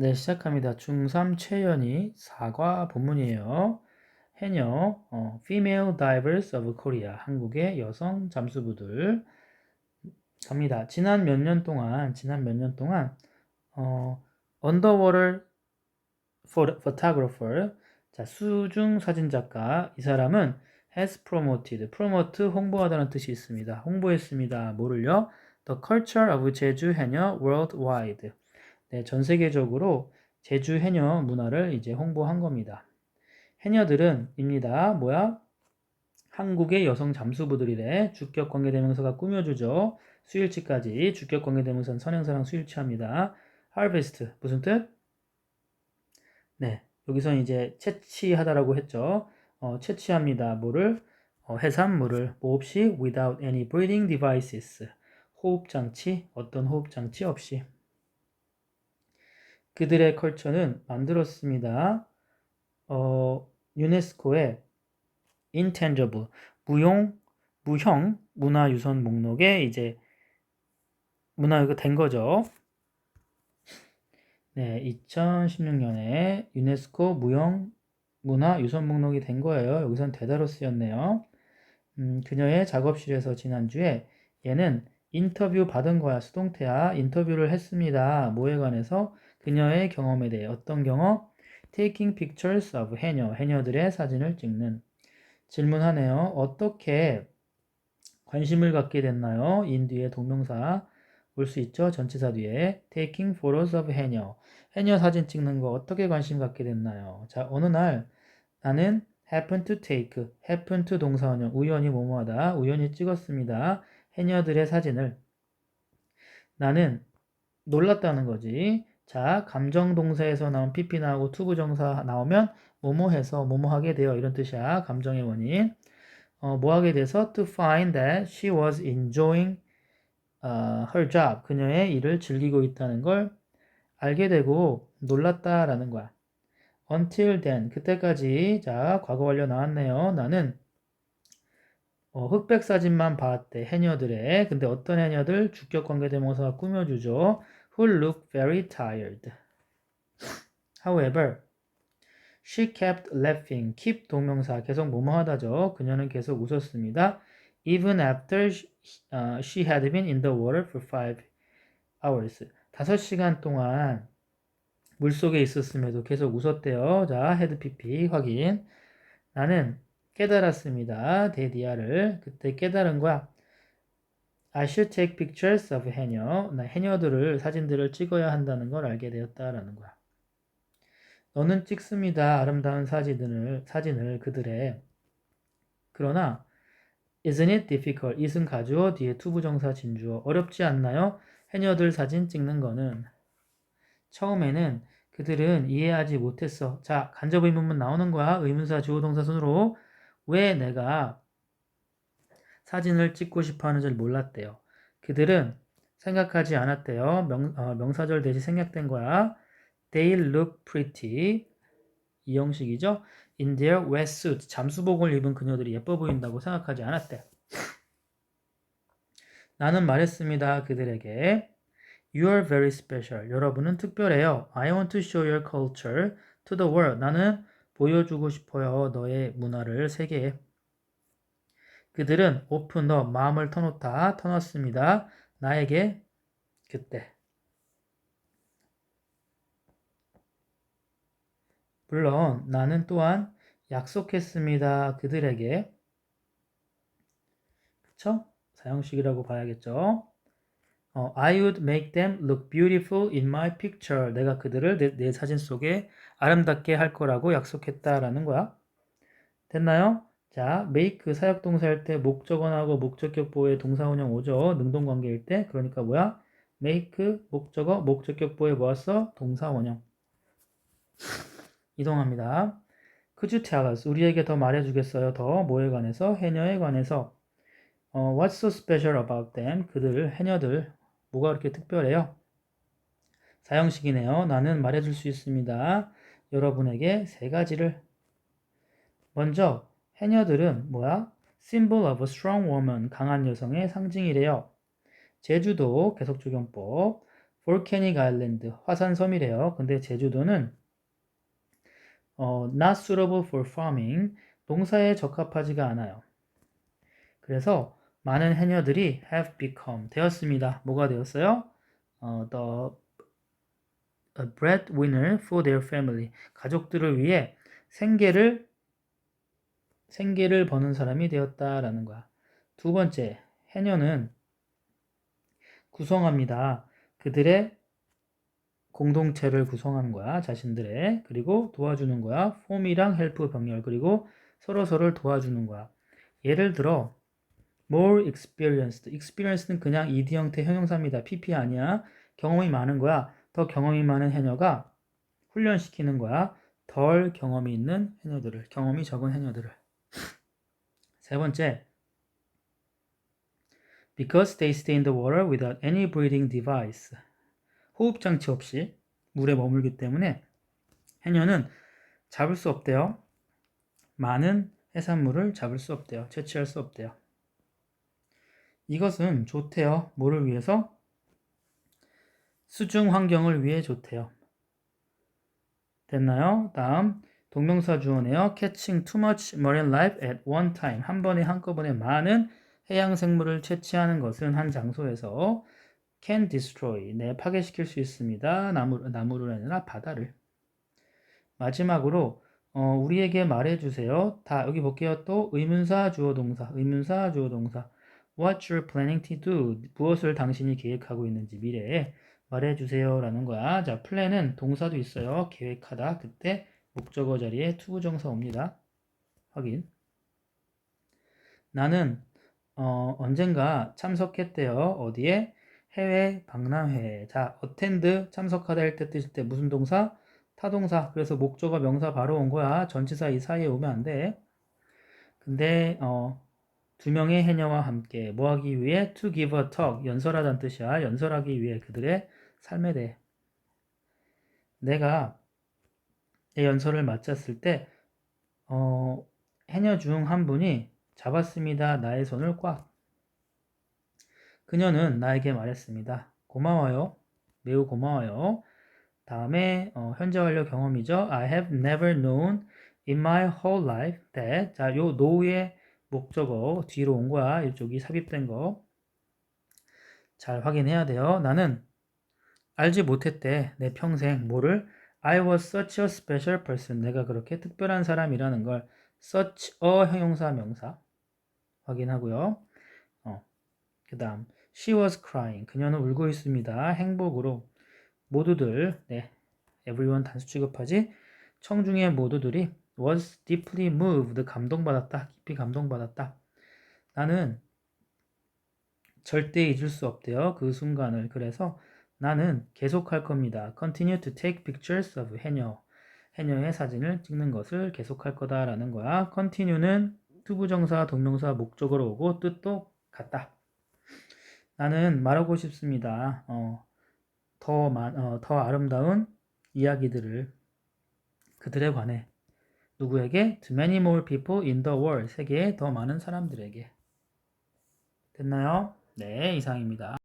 네, 시작합니다. 중3 최연이 사과 본문이에요. 해녀, 어, Female Divers of Korea, 한국의 여성 잠수부들. 갑니다. 지난 몇 년 동안, 지난 몇 년 동안, 어, Underwater pho- Photographer, 자, 수중 사진작가, 이 사람은 has promoted, promote, 홍보하다는 뜻이 있습니다. 홍보했습니다. 뭐를요? The culture of 제주 해녀 worldwide. 네, 전 세계적으로 제주 해녀 문화를 이제 홍보한 겁니다. 해녀들은 입니다. 뭐야? 한국의 여성 잠수부들이래. 주격 관계대명사가 꾸며주죠. 수일치까지 주격 관계대명사는 선행사랑 수일치합니다. harvest 무슨 뜻? 네, 여기서 이제 채취하다라고 했죠. 어, 채취합니다. 뭐를? 어, 해산물을 뭐 없이 without any breathing devices. 호흡 장치, 어떤 호흡 장치 없이. 그들의 컬처는 만들었습니다. 어, 유네스코의 intangible, 무용, 무형 문화유산 목록에 이제 문화유가 된 거죠. 네, 2016년에 유네스코 무형 문화유산 목록이 된 거예요. 여기선 대다로 쓰였네요. 음, 그녀의 작업실에서 지난주에 얘는 인터뷰 받은 거야. 수동태야. 인터뷰를 했습니다. 뭐에 관해서? 그녀의 경험에 대해 어떤 경험? Taking pictures of 해녀, 해녀들의 사진을 찍는 질문하네요. 어떻게 관심을 갖게 됐나요? 인 뒤에 동명사 올 수 있죠. 전치사 뒤에 Taking photos of 해녀, 해녀 사진 찍는 거 어떻게 관심 갖게 됐나요? 자, 어느 날 나는 happen to take, happen to 동사원형, 우연히 뭐뭐하다, 우연히 찍었습니다. 해녀들의 사진을 나는 놀랐다는 거지. 자, 감정 동사에서 나온 pp 나오고 투부 정사 나오면 뭐뭐 해서 뭐뭐 하게 되어 이런 뜻이야. 감정의 원인. 어, 뭐 하게 돼서 to find that she was enjoying uh, her job. 그녀의 일을 즐기고 있다는 걸 알게 되고 놀랐다라는 거야. until then 그때까지 자 과거 완료 나왔네요. 나는 어, 흑백 사진만 봤대 해녀들의 근데 어떤 해녀들 주격 관계 대명사가 꾸며주죠. Who look very tired. However, she kept laughing. keep 동명사 계속 뭐뭐 하다죠. 그녀는 계속 웃었습니다. Even after she, uh, she had been in the water for five hours. 다섯 시간 동안 물 속에 있었음에도 계속 웃었대요. 자, 헤드 PP 확인. 나는 깨달았습니다. 데디아를 그때 깨달은 거야. I should take pictures of 해녀. 나 해녀들을 사진들을 찍어야 한다는 걸 알게 되었다라는 거야. 너는 찍습니다. 아름다운 사진을 사진을 그들의 그러나 isn't it difficult? it은 가주어 뒤에 투부정사 진주어 어렵지 않나요? 해녀들 사진 찍는 거는 처음에는 그들은 이해하지 못했어. 자, 간접 의문문 나오는 거야. 의문사 주어 동사 순으로 왜 내가 사진을 찍고 싶어 하는지를 몰랐대요. 그들은 생각하지 않았대요. 명, 어, 명사절 대신 생략된 거야. They look pretty. 이 형식이죠. In their wetsuit. 잠수복을 입은 그녀들이 예뻐 보인다고 생각하지 않았대. 나는 말했습니다. 그들에게. You are very special. 여러분은 특별해요. I want to show your culture to the world. 나는 보여주고 싶어요. 너의 문화를 세계에. 그들은 오픈 더 마음을 터놓다 터놨습니다. 나에게 그때. 물론 나는 또한 약속했습니다. 그들에게. 그쵸? 사형식이라고 봐야겠죠. 어, I would make them look beautiful in my picture. 내가 그들을 내, 내 사진 속에 아름답게 할 거라고 약속했다라는 거야. 됐나요? 자, make 사역 동사일 때 목적어나고 목적격 보호에 동사원형 오죠. 능동 관계일 때. 그러니까 뭐야? make 목적어 목적격 보호에 모았어? 동사 원형. 이동합니다. Could you us? 우리에게 더 말해주겠어요? 더 뭐에 관해서? 해녀에 관해서. 어, what's so special about them? 그들, 해녀들. 뭐가 그렇게 특별해요? 사형식이네요. 나는 말해줄 수 있습니다. 여러분에게 세 가지를. 먼저, 해녀들은 뭐야? symbol of a strong woman. 강한 여성의 상징이래요. 제주도 계속 적용법. volcanic island, 화산섬이래요. 근데 제주도는 어, not suitable for farming, 농사에 적합하지가 않아요. 그래서 많은 해녀들이 have become 되었습니다. 뭐가 되었어요? 어, the breadwinner for their family. 가족들을 위해 생계를 생계를 버는 사람이 되었다라는 거야. 두 번째, 해녀는 구성합니다. 그들의 공동체를 구성하는 거야. 자신들의. 그리고 도와주는 거야. 폼이랑 헬프 병렬. 그리고 서로 서로를 도와주는 거야. 예를 들어 more experienced. experience는 그냥 ed 형태 형용사입니다. pp 아니야. 경험이 많은 거야. 더 경험이 많은 해녀가 훈련시키는 거야. 덜 경험이 있는 해녀들을, 경험이 적은 해녀들을. 세 번째, because they stay in the water without any breathing device. 호흡 장치 없이 물에 머물기 때문에 해녀는 잡을 수 없대요. 많은 해산물을 잡을 수 없대요. 채취할 수 없대요. 이것은 좋대요. 뭐를 위해서? 수중 환경을 위해 좋대요. 됐나요? 다음 동명사 주어네요. catching too much marine life at one time. 한 번에 한꺼번에 많은 해양 생물을 채취하는 것은 한 장소에서 can destroy. 네, 파괴시킬 수 있습니다. 나무, 나무를 아니라 바다를. 마지막으로 어, 우리에게 말해주세요. 다 여기 볼게요. 또 의문사 주어 동사, 의문사 주어 동사. What you're planning to do. 무엇을 당신이 계획하고 있는지 미래에 말해주세요. 라는 거야. 자, 플랜은 동사도 있어요. 계획하다. 그때 목적어 자리에 투부정사 옵니다. 확인. 나는 어, 언젠가 참석했대요. 어디에? 해외 박람회. 자, attend 참석하다 할 때 뜻일 때 무슨 동사? 타동사. 그래서 목적어 명사 바로 온 거야. 전치사 이 사이에 오면 안 돼. 근데 어, 두 명의 해녀와 함께 뭐 하기 위해 to give a talk 연설하다는 뜻이야. 연설하기 위해 그들의 삶에 대해 내가 내 연설을 마쳤을 때 어, 해녀 중 한 분이 잡았습니다. 나의 손을 꽉. 그녀는 나에게 말했습니다. 고마워요. 매우 고마워요. 다음에 어, 현재 완료 경험이죠. I have never known in my whole life that 자, 요 know의 목적어 뒤로 온 거야. 이쪽이 삽입된 거. 잘 확인해야 돼요. 나는 알지 못했대. 내 평생 뭐를 I was such a special person. 내가 그렇게 특별한 사람이라는 걸 such a 형용사 명사 확인하고요. 어. 그다음 she was crying. 그녀는 울고 있습니다. 행복으로 모두들 네. everyone 단수 취급하지. 청중의 모두들이 was deeply moved. 감동받았다. 깊이 감동받았다. 나는 절대 잊을 수 없대요. 그 순간을. 그래서 나는 계속할 겁니다. Continue to take pictures of 해녀. 해녀의 사진을 찍는 것을 계속할 거다라는 거야. Continue는 투부정사, 동명사, 목적으로 오고 뜻도 같다. 나는 말하고 싶습니다. 어, 더, 마, 어, 더 아름다운 이야기들을 그들에 관해 누구에게? To many more people in the world. 세계에 더 많은 사람들에게. 됐나요? 네, 이상입니다.